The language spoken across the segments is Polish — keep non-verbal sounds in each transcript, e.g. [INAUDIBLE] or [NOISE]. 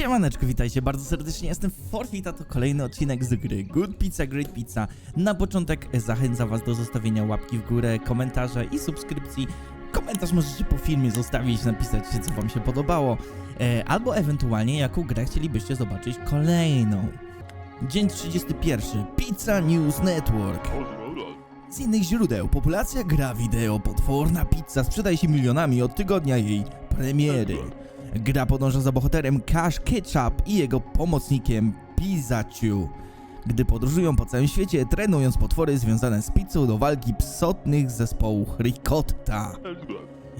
Siemaneczko, witajcie bardzo serdecznie, jestem Forfeit, a to kolejny odcinek z gry Good Pizza, Great Pizza. Na początek zachęcam was do zostawienia łapki w górę, komentarza i subskrypcji. Komentarz możecie po filmie zostawić, napisać co wam się podobało, e, albo ewentualnie jaką grę chcielibyście zobaczyć kolejną. Dzień 31. Pizza News Network. Z innych źródeł, populacja gra wideo Potworna Pizza sprzedaje się milionami od tygodnia jej premiery. Gra podąża za bohaterem Cash Ketchup i jego pomocnikiem Pizzaciu. Gdy podróżują po całym świecie, trenując potwory związane z pizzą do walki psotnych zespołów Ricotta.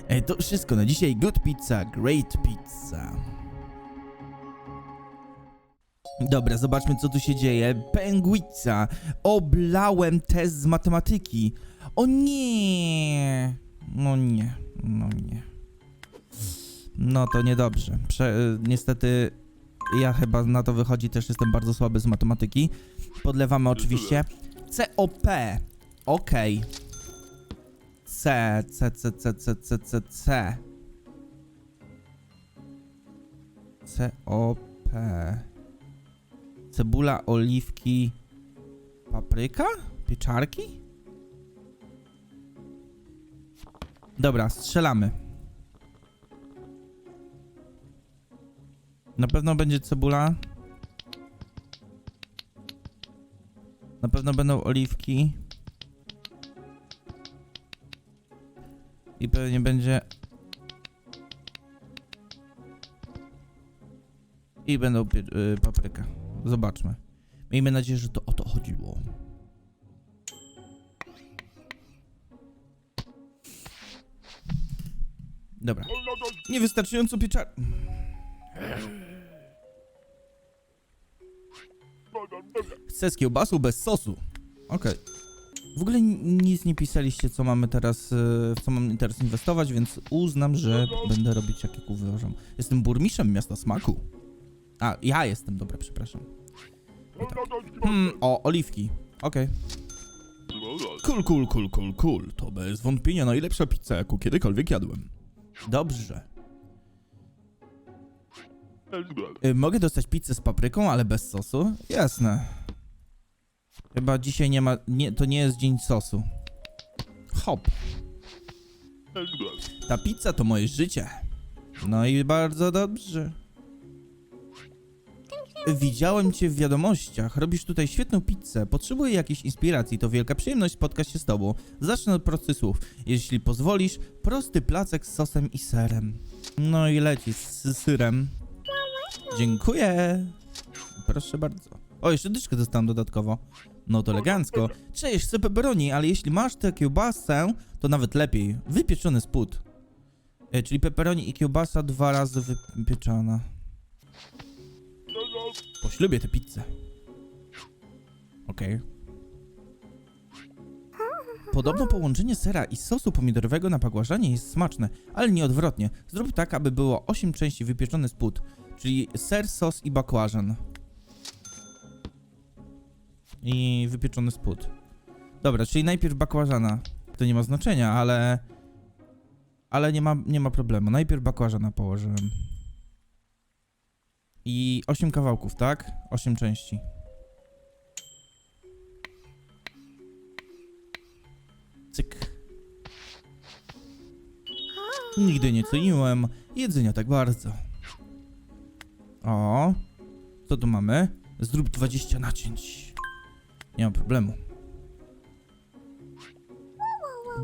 E, to wszystko na dzisiaj. Good Pizza, Great Pizza. Dobra, zobaczmy co tu się dzieje. Pęgwica. Oblałem test z matematyki. O nie. No nie. No nie. No to niedobrze. Prze y, niestety ja chyba na to wychodzi też jestem bardzo słaby z matematyki. Podlewamy oczywiście. COP. Okej. C, C, C, C, C, C, C, C. COP. Cebula, oliwki, papryka? Pieczarki? Dobra, strzelamy. Na pewno będzie cebula. Na pewno będą oliwki. I pewnie będzie... I będą y, papryka. Zobaczmy. Miejmy nadzieję, że to o to chodziło. Dobra. Niewystarczająco pieczar... Chcę z bez sosu. Okej. W ogóle ni- nic nie pisaliście, co mamy teraz, e, w co mam teraz inwestować, więc uznam, że będę robić jak jak uważam. Jestem burmistrzem miasta smaku. A, ja jestem, dobra, przepraszam. Hmm, o, oliwki. Okej. Cool, cool, cool, cool, cool. To bez wątpienia najlepsza pizza, jaką kiedykolwiek jadłem. Dobrze. Y, mogę dostać pizzę z papryką, ale bez sosu? Jasne. Chyba dzisiaj nie ma. Nie, to nie jest dzień sosu. Hop. Ta pizza to moje życie. No i bardzo dobrze. Widziałem cię w wiadomościach. Robisz tutaj świetną pizzę. Potrzebuję jakiejś inspiracji. To wielka przyjemność spotkać się z tobą. Zacznę od prostych słów. Jeśli pozwolisz, prosty placek z sosem i serem. No i leci z syrem. Dziękuję. Proszę bardzo. O, jeszcze dyczkę dostałem dodatkowo. No to elegancko. Cześć, chcę pepperoni, ale jeśli masz tę kiełbasę, to nawet lepiej. Wypieczony spód. E, czyli pepperoni i kiełbasa dwa razy wypieczona. Poślubię tę pizzę. Okej. Podobno połączenie sera i sosu pomidorowego na bagłażanie jest smaczne, ale nie odwrotnie. Zrób tak, aby było 8 części wypieczony spód, czyli ser, sos i bakłażan. I wypieczony spód. Dobra, czyli najpierw bakłażana. To nie ma znaczenia, ale... Ale nie ma, nie ma problemu. Najpierw bakłażana położyłem. I 8 kawałków, tak? 8 części. Cyk. Nigdy nie ceniłem jedzenia tak bardzo. O, co tu mamy? Zrób 20 nacięć. Nie ma problemu.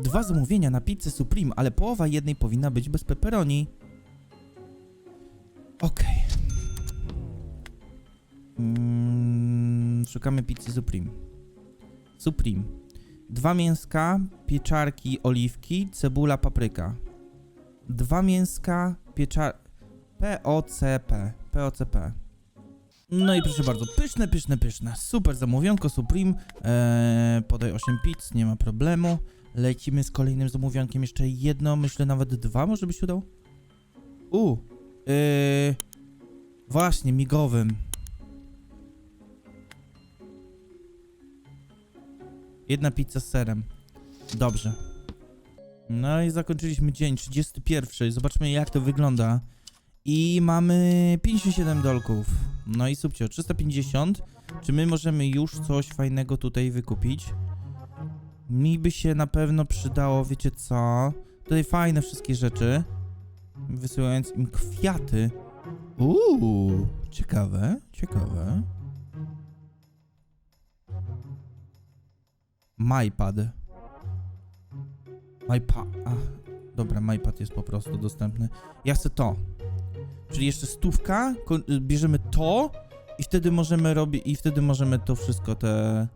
Dwa zamówienia na pizzę Supreme, ale połowa jednej powinna być bez pepperoni. Okej. Mm, szukamy pizzy Supreme. Supreme. Dwa mięska, pieczarki, oliwki, cebula, papryka. Dwa mięska, pieczar... POCP. POCP. No i proszę bardzo, pyszne, pyszne, pyszne. Super zamówionko Supreme. Eee, podaj 8 pizz, nie ma problemu. Lecimy z kolejnym zamówionkiem. Jeszcze jedno, myślę nawet dwa może byś udał? U. Yy, właśnie, migowym. Jedna pizza z serem. Dobrze. No i zakończyliśmy dzień 31. Zobaczmy jak to wygląda. I mamy 57 dolków. No i subcio, 350. Czy my możemy już coś fajnego tutaj wykupić? Mi by się na pewno przydało, wiecie co? Tutaj fajne wszystkie rzeczy. Wysyłając im kwiaty. Uuu, ciekawe, ciekawe. MyPad. MyPad. A, dobra, MyPad jest po prostu dostępny. Ja chcę to. Czyli jeszcze stówka, bierzemy to i wtedy możemy robić, i wtedy możemy to wszystko, te,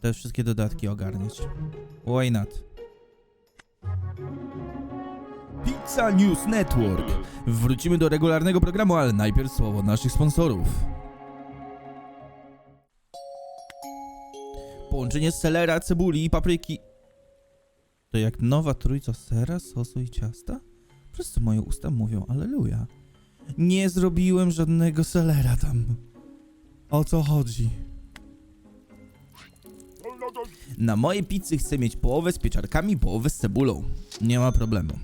te wszystkie dodatki ogarniać. Why not? Pizza News Network. Wrócimy do regularnego programu, ale najpierw słowo naszych sponsorów. Połączenie selera, cebuli i papryki. To jak nowa trójca sera, sosu i ciasta? Co moje usta mówią aleluja. Nie zrobiłem żadnego selera tam. O co chodzi? Na mojej pizzy chcę mieć połowę z pieczarkami, połowę z cebulą. Nie ma problemu.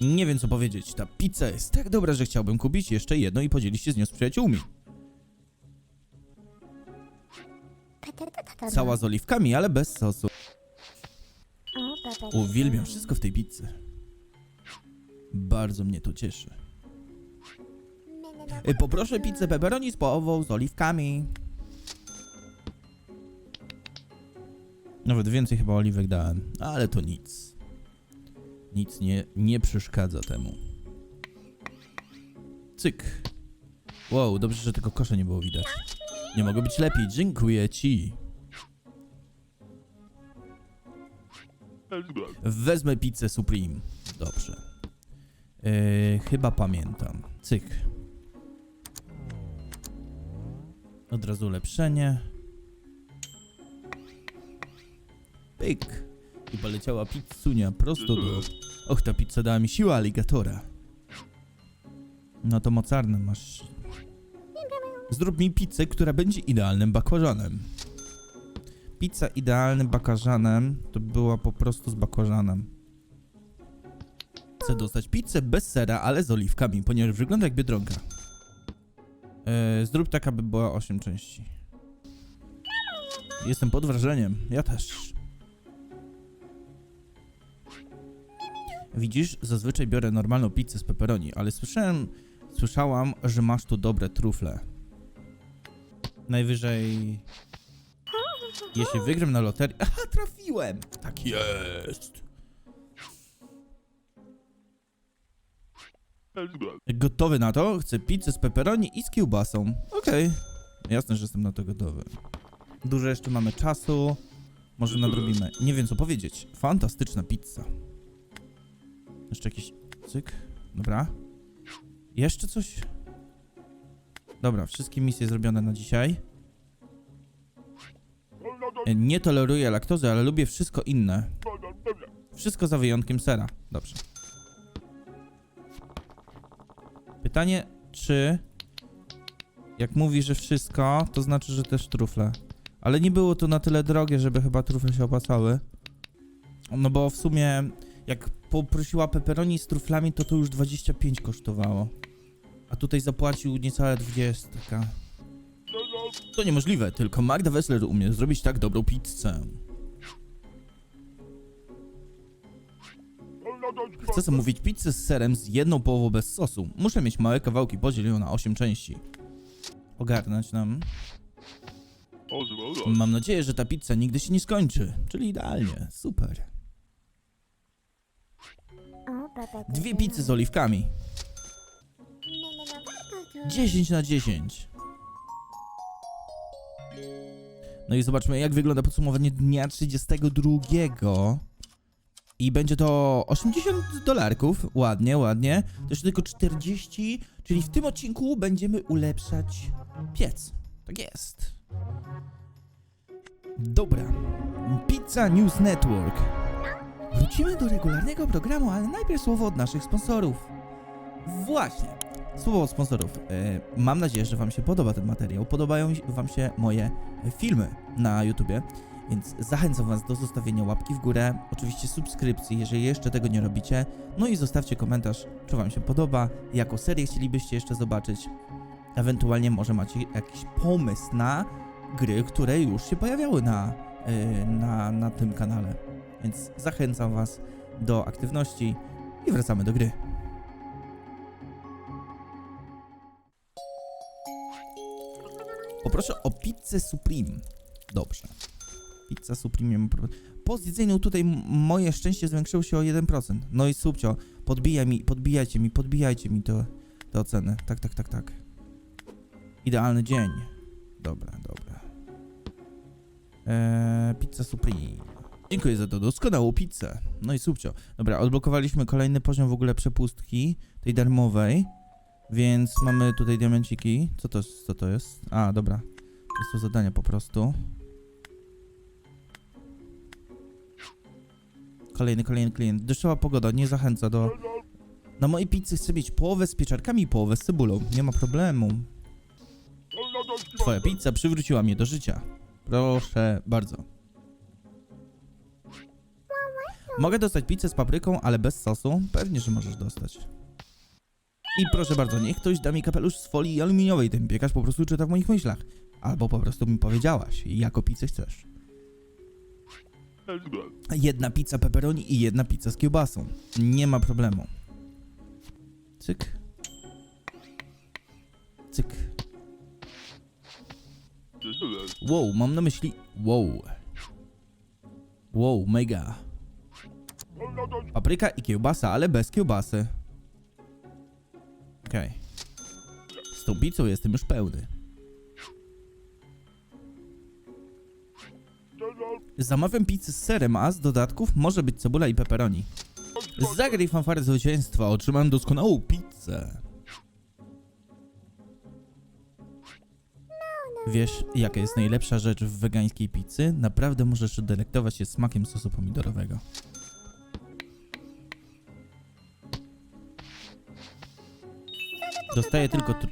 Nie wiem co powiedzieć. Ta pizza jest tak dobra, że chciałbym kupić jeszcze jedną i podzielić się z nią z przyjaciółmi. Cała z oliwkami, ale bez sosu. Uwielbiam wszystko w tej pizzy. Bardzo mnie to cieszy. Y, Poproszę pizzę pepperoni z połową, z oliwkami. Nawet więcej chyba oliwek dałem, ale to nic. Nic nie, nie przeszkadza temu. Cyk. Wow, dobrze, że tego kosza nie było widać. Nie mogło być lepiej, dziękuję ci. Wezmę pizzę Supreme. Dobrze. Yy, chyba pamiętam. Cyk. Od razu ulepszenie. Pyk. I poleciała pizzunia prosto do... Och, ta pizza dała mi siłę aligatora. No to mocarne masz. Zrób mi pizzę, która będzie idealnym bakłażanem. Pizza idealnym bakłażanem to była po prostu z bakłażanem. Chcę dostać pizzę bez sera, ale z oliwkami, ponieważ wygląda jak biedronka. Eee, zrób tak, aby była 8 części. Jestem pod wrażeniem. Ja też. Widzisz, zazwyczaj biorę normalną pizzę z pepperoni, ale słyszałem, słyszałam, że masz tu dobre trufle. Najwyżej... Jeśli wygram na loterii... Aha, trafiłem! Tak jest! Gotowy na to? Chcę pizzę z pepperoni i z kiełbasą. Okej. Jasne, że jestem na to gotowy. Dużo jeszcze mamy czasu. Może nadrobimy. Nie wiem co powiedzieć. Fantastyczna pizza. Jeszcze jakiś cyk. Dobra. Jeszcze coś? Dobra, wszystkie misje zrobione na dzisiaj. E, Nie toleruję laktozy, ale lubię wszystko inne. Wszystko za wyjątkiem sera. Dobrze. Pytanie, czy jak mówi, że wszystko, to znaczy, że też trufle. Ale nie było to na tyle drogie, żeby chyba trufle się opłacały. No bo w sumie, jak poprosiła pepperoni z truflami, to to już 25 kosztowało. A tutaj zapłacił niecałe 20. To niemożliwe, tylko Magda Wessler umie zrobić tak dobrą pizzę. Chcę zamówić pizzę z serem z jedną połową bez sosu. Muszę mieć małe kawałki, podziel ją na 8 części. Ogarnąć nam. Mam nadzieję, że ta pizza nigdy się nie skończy. Czyli idealnie. Super. Dwie pizzy z oliwkami. 10 na 10. No i zobaczmy, jak wygląda podsumowanie dnia 32. I będzie to 80 dolarków. Ładnie, ładnie. To jeszcze tylko 40, czyli w tym odcinku będziemy ulepszać piec. Tak jest. Dobra. Pizza News Network. Wrócimy do regularnego programu, ale najpierw słowo od naszych sponsorów. Właśnie. Słowo od sponsorów. E, mam nadzieję, że Wam się podoba ten materiał. Podobają Wam się moje filmy na YouTubie. Więc zachęcam Was do zostawienia łapki w górę, oczywiście subskrypcji, jeżeli jeszcze tego nie robicie. No i zostawcie komentarz, czy Wam się podoba, jaką serię chcielibyście jeszcze zobaczyć. Ewentualnie może macie jakiś pomysł na gry, które już się pojawiały na, yy, na, na tym kanale. Więc zachęcam Was do aktywności i wracamy do gry. Poproszę o pizzę Supreme. Dobrze. Pizza problemu. Po zjedzeniu tutaj moje szczęście zwiększyło się o 1%. No i subcio, podbijaj mi, podbijajcie mi, podbijajcie mi to, te oceny. Tak, tak, tak, tak. Idealny dzień. Dobra, dobra. Eee, pizza Supreme. Dziękuję za to doskonałą pizzę. No i subcio. Dobra, odblokowaliśmy kolejny poziom w ogóle przepustki, tej darmowej. Więc mamy tutaj diamenciki. Co to, co to jest? A, dobra. Jest to zadanie po prostu. Kolejny, kolejny klient. Deszczowa pogoda nie zachęca do... Na mojej pizzy chcę mieć połowę z pieczarkami i połowę z cebulą. Nie ma problemu. Twoja pizza przywróciła mnie do życia. Proszę bardzo. Mogę dostać pizzę z papryką, ale bez sosu? Pewnie, że możesz dostać. I proszę bardzo, niech ktoś da mi kapelusz z folii aluminiowej. Ten piekarz po prostu czyta w moich myślach. Albo po prostu mi powiedziałaś, jaką pizzę chcesz. Jedna pizza pepperoni i jedna pizza z kiełbasą. Nie ma problemu. Cyk. Cyk. Wow, mam na myśli... Wow. Wow, mega. Papryka i kiełbasa, ale bez kiełbasy. Okej. Z tą pizzą jestem już pełny. Zamawiam pizzę z serem, a z dodatków może być cebula i pepperoni. Zagraj fanfarę zwycięstwa, otrzymam doskonałą pizzę. Wiesz, jaka jest najlepsza rzecz w wegańskiej pizzy? Naprawdę możesz delektować się smakiem sosu pomidorowego. Dostaję tylko... Tr...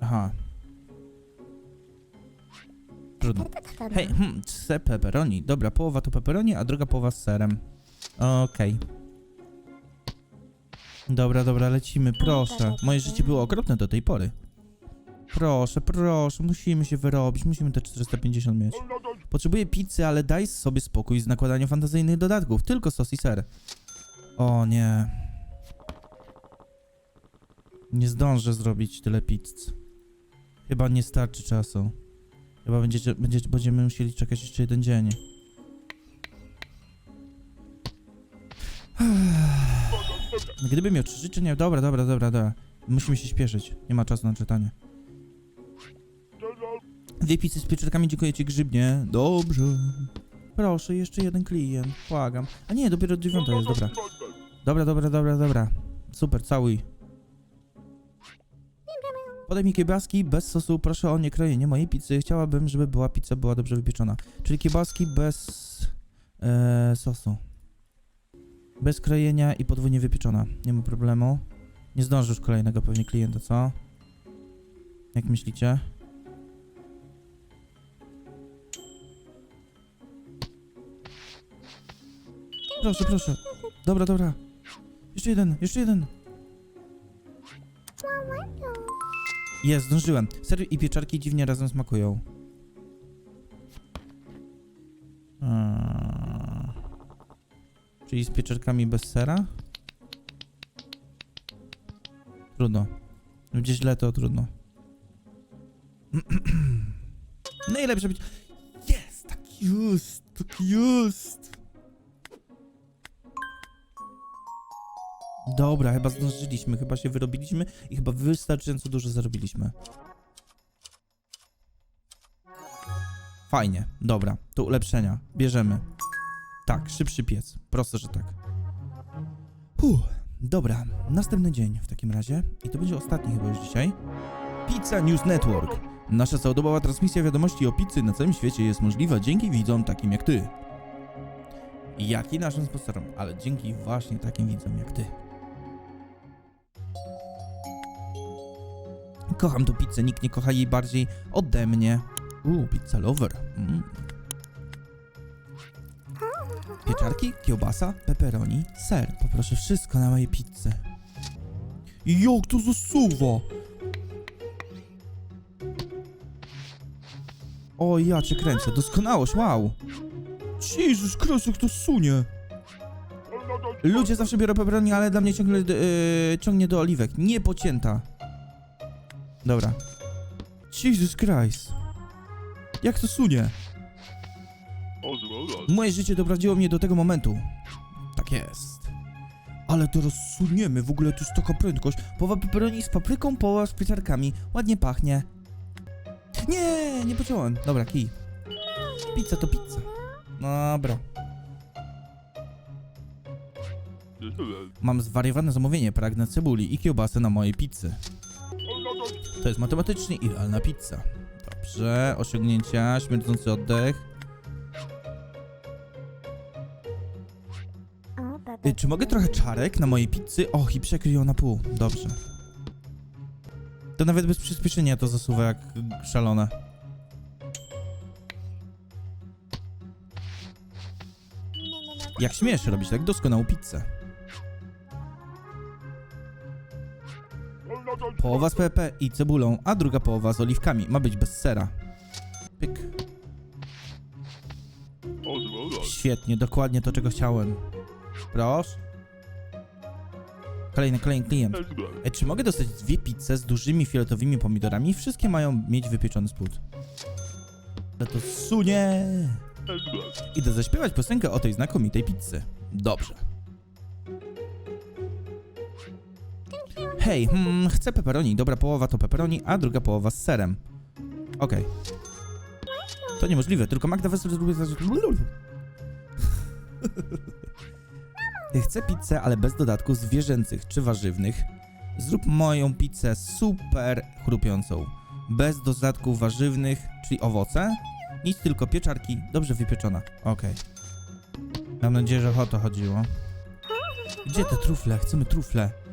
Aha. Trudno. Hej, hmm, chcę pepperoni. Dobra, połowa to pepperoni, a druga połowa z serem. Okej. Dobra, dobra, lecimy, proszę. Moje życie było okropne do tej pory. Proszę, proszę, musimy się wyrobić, musimy te 450 mieć. Potrzebuję pizzy, ale daj sobie spokój z nakładaniem fantazyjnych dodatków. Tylko sos i ser. O nie. Nie zdążę zrobić tyle pizz. Chyba nie starczy czasu. Chyba będziecie, będziecie, będziemy musieli czekać jeszcze jeden dzień. Gdybym miał trzy życzenia... Dobra, dobra, dobra, dobra. Musimy się śpieszyć. Nie ma czasu na czytanie. Dwie pizzy z pieczarkami, dziękuję ci grzybnie. Dobrze. Proszę, jeszcze jeden klient. Błagam. A nie, dopiero dziewiąta jest, dobra. Dobra, dobra, dobra, dobra. Super, całuj. Podaj mi kiełbaski bez sosu, proszę o nie krojenie mojej pizzy. Chciałabym, żeby była pizza była dobrze wypieczona. Czyli kiełbaski bez e, sosu. Bez krojenia i podwójnie wypieczona. Nie ma problemu. Nie zdążysz kolejnego pewnie klienta, co? Jak myślicie? Proszę, proszę. Dobra, dobra. Jeszcze jeden, jeszcze jeden. Jest, zdążyłem. Ser i pieczarki dziwnie razem smakują. Eee, Czyli z pieczarkami bez sera? Trudno. Będzie źle, to trudno. [CLEARS THROAT] Najlepsze być... Jest! Tak jest! Tak jest! Dobra, chyba zdążyliśmy, chyba się wyrobiliśmy i chyba wystarczająco dużo zarobiliśmy. Fajnie, dobra, to ulepszenia, bierzemy. Tak, szybszy piec, proste, że tak. Puh, dobra, następny dzień w takim razie i to będzie ostatni chyba już dzisiaj. Pizza News Network. Nasza całodobowa transmisja wiadomości o pizzy na całym świecie jest możliwa dzięki widzom takim jak ty. Jak i naszym sponsorom, ale dzięki właśnie takim widzom jak ty. Kocham tą pizzę, nikt nie kocha jej bardziej ode mnie. Uuu, pizza lover. Mm. Pieczarki, kiełbasa, pepperoni, ser. Poproszę wszystko na mojej pizzy. Jak to zasuwa? O, ja cię kręcę. Doskonałość, wow. Jezus Chrystus, jak to sunie. Ludzie zawsze biorą pepperoni, ale dla mnie ciągle yy, ciągnie do oliwek. Nie pocięta. Dobra. Jesus Christ. Jak to sunie? Moje życie doprowadziło mnie do tego momentu. Tak jest. Ale teraz suniemy, w ogóle tu jest taka prędkość. Połowa pepperoni z papryką, połowa z pieczarkami. Ładnie pachnie. Nie, nie pociąłem. Dobra, kij. Pizza to pizza. Dobra. Mam zwariowane zamówienie, pragnę cebuli i kiełbasy na mojej pizzy. To jest matematycznie idealna pizza. Dobrze, osiągnięcia, śmierdzący oddech. Y, czy mogę trochę czarek na mojej pizzy? Och, i przekryj ją na pół. Dobrze. To nawet bez przyspieszenia to zasuwa jak szalone. Jak śmiesz robić tak doskonałą pizzę? Połowa z PP i cebulą, a druga połowa z oliwkami. Ma być bez sera. Pyk. Świetnie, dokładnie to, czego chciałem. Proszę. Kolejny, kolejny klient. E, czy mogę dostać dwie pizze z dużymi fioletowymi pomidorami? Wszystkie mają mieć wypieczony spód. Ale to sunie. Idę zaśpiewać piosenkę o tej znakomitej pizzy. Dobrze. Hej, hmm, chcę pepperoni. Dobra połowa to pepperoni, a druga połowa z serem. Okej. To niemożliwe, tylko Magda Wessel... Chcę pizzę, ale bez dodatku zwierzęcych czy warzywnych. Zrób moją pizzę super chrupiącą. Bez dodatków warzywnych, czyli owoce. Nic, tylko pieczarki, dobrze wypieczona. Okej. Mam nadzieję, że o to chodziło. Gdzie te trufle? Chcemy trufle.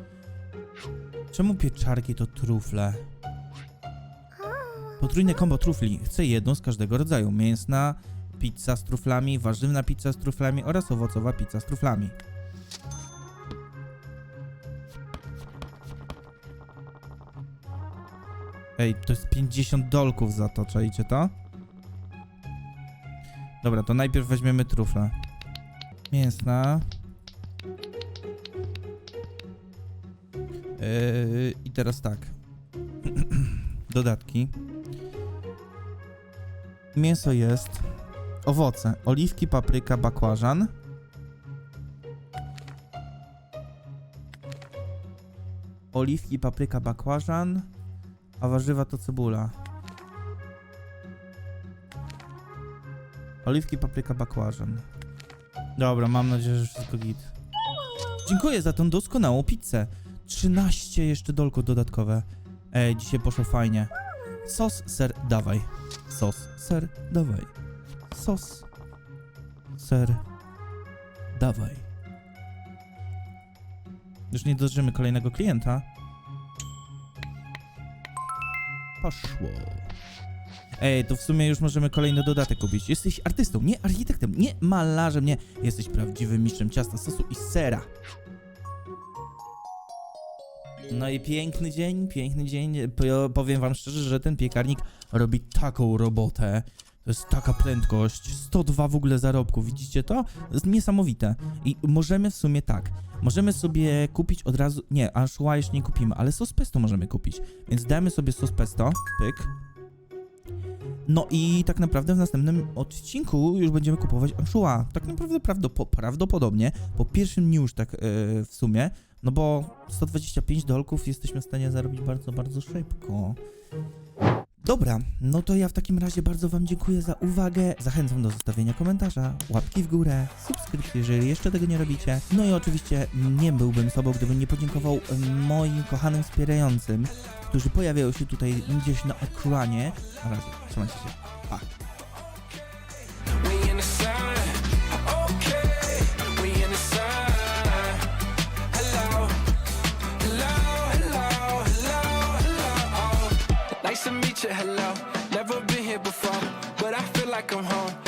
Czemu pieczarki to trufle? Potrójne kombo trufli. Chcę jedną z każdego rodzaju. Mięsna pizza z truflami, warzywna pizza z truflami oraz owocowa pizza z truflami. Ej, to jest 50 dolków za to, czajcie to? Dobra, to najpierw weźmiemy trufle. Mięsna. I teraz tak. [CLEARS THROAT] Dodatki. Mięso jest. Owoce. Oliwki, papryka, bakłażan. Oliwki, papryka, bakłażan. A warzywa to cebula. Oliwki, papryka, bakłażan. Dobra, mam nadzieję, że wszystko git. Dziękuję za tą doskonałą pizzę. 13 jeszcze dolków dodatkowe. Ej, dzisiaj poszło fajnie. Sos, ser, dawaj. Sos, ser, dawaj. Sos, ser, dawaj. Już nie dożymy kolejnego klienta. Poszło. Ej, to w sumie już możemy kolejny dodatek kupić. Jesteś artystą, nie architektem, nie malarzem, nie. Jesteś prawdziwym mistrzem ciasta, sosu i sera. No i piękny dzień, piękny dzień. Po- Powiem wam szczerze, że ten piekarnik robi taką robotę. To jest taka prędkość. 102 w ogóle zarobków, widzicie to? To jest niesamowite. I możemy w sumie tak. Możemy sobie kupić od razu. Nie, anchois jeszcze nie kupimy, ale sos pesto możemy kupić. Więc damy sobie sos pesto. Pyk. No i tak naprawdę w następnym odcinku już będziemy kupować anchois. Tak naprawdę prawdopo- prawdopodobnie po pierwszym dniu już tak yy, w sumie, no bo 125 dolków jesteśmy w stanie zarobić bardzo, bardzo szybko. Dobra, no to ja w takim razie bardzo wam dziękuję za uwagę. Zachęcam do zostawienia komentarza, łapki w górę, subskrypcji, jeżeli jeszcze tego nie robicie. No i oczywiście nie byłbym sobą, gdybym nie podziękował moim kochanym wspierającym, którzy pojawiają się tutaj gdzieś na ekranie. Na razie, trzymajcie się. Pa. like I'm home.